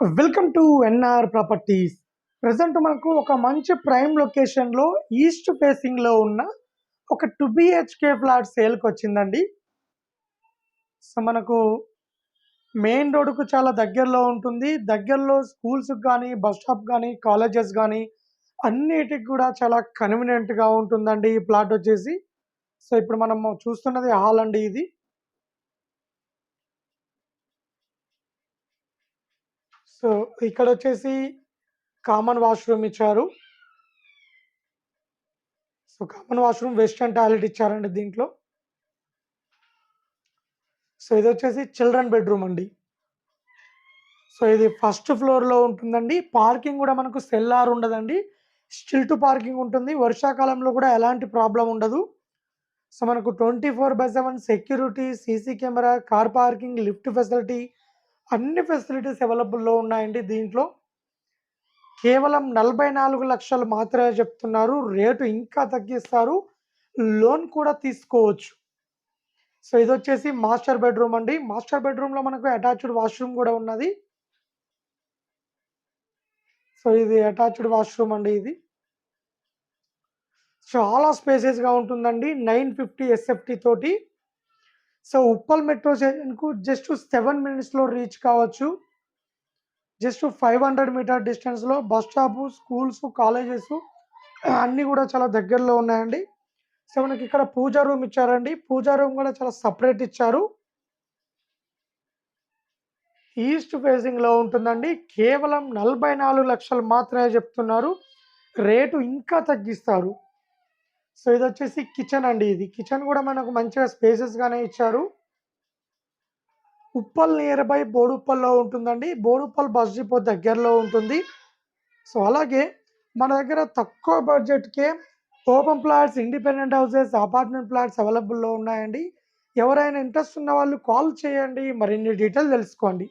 Welcome to NR properties present మనకు ఒక మంచి ప్రైమ్ లొకేషన్లో ఈస్ట్ ఫేసింగ్లో ఉన్న ఒక టూ బిహెచ్కే ఫ్లాట్ సేల్కి వచ్చిందండి. సో మనకు మెయిన్ రోడ్డుకు చాలా దగ్గరలో ఉంటుంది. దగ్గరలో స్కూల్స్కి కానీ బస్ స్టాప్ కానీ కాలేజెస్ కానీ అన్నిటికి కూడా చాలా కన్వీనియంట్గా ఉంటుందండి ఈ ప్లాట్ వచ్చేసి. సో ఇప్పుడు మనం చూస్తున్నది హాల్ అండి ఇది. సో ఇక్కడ వచ్చేసి కామన్ వాష్రూమ్ ఇచ్చారు. So common washroom western toilet ఇచ్చారండి దీంట్లో. సో ఇది వచ్చేసి చిల్డ్రన్ బెడ్రూమ్ అండి. సో ఇది ఫస్ట్ ఫ్లోర్లో ఉంటుందండి. పార్కింగ్ కూడా మనకు సెల్లార్ ఉండదండి. స్టిల్ టు పార్కింగ్ ఉంటుంది. వర్షాకాలంలో కూడా ఎలాంటి ప్రాబ్లం ఉండదు. సో మనకు twenty four by seven security CC camera car parking lift facility అన్ని ఫెసిలిటీస్ అవైలబుల్లో ఉన్నాయండి దీంట్లో. కేవలం నలభై నాలుగు లక్షలు మాత్రమే చెప్తున్నారు. రేటు ఇంకా తగ్గిస్తారు. లోన్ కూడా తీసుకోవచ్చు. సో ఇది వచ్చేసి మాస్టర్ బెడ్రూమ్ అండి. మాస్టర్ బెడ్రూమ్లో మనకు అటాచ్డ్ వాష్రూమ్ కూడా ఉన్నది. సో ఇది అటాచ్డ్ వాష్రూమ్ అండి ఇది. చాలా స్పేసెస్గా ఉంటుందండి. నైన్ ఫిఫ్టీ ఎస్ఎఫ్టీ తోటి సో ఉప్పల్ మెట్రో స్టేషన్కు జస్ట్ సెవెన్ మినిట్స్లో రీచ్ కావచ్చు. జస్ట్ ఫైవ్ హండ్రెడ్ మీటర్ డిస్టెన్స్లో బస్ స్టాప్ స్కూల్స్ కాలేజెస్ అన్నీ కూడా చాలా దగ్గరలో ఉన్నాయండి. సో మనకి ఇక్కడ పూజా రూమ్ ఇచ్చారండి. పూజా రూమ్ కూడా చాలా సపరేట్ ఇచ్చారు. ఈస్ట్ ఫేసింగ్లో ఉంటుందండి. కేవలం నలభై నాలుగు లక్షలు మాత్రమే చెప్తున్నారు. రేటు ఇంకా తగ్గిస్తారు. సో ఇది వచ్చేసి కిచెన్ అండి ఇది. కిచెన్ కూడా మనకు మంచిగా స్పేసెస్గానే ఇచ్చారు. ఉప్పల్ నియర్ బై బోడుప్పల్లో ఉంటుందండి. బోడుప్పల్ బస్ డిపో దగ్గరలో ఉంటుంది. సో అలాగే మన దగ్గర తక్కువ బడ్జెట్కే open plots independent houses apartment plots అవైలబుల్లో ఉన్నాయండి. ఎవరైనా ఇంట్రెస్ట్ ఉన్న వాళ్ళు కాల్ చేయండి. మరిన్ని డీటెయిల్ తెలుసుకోండి.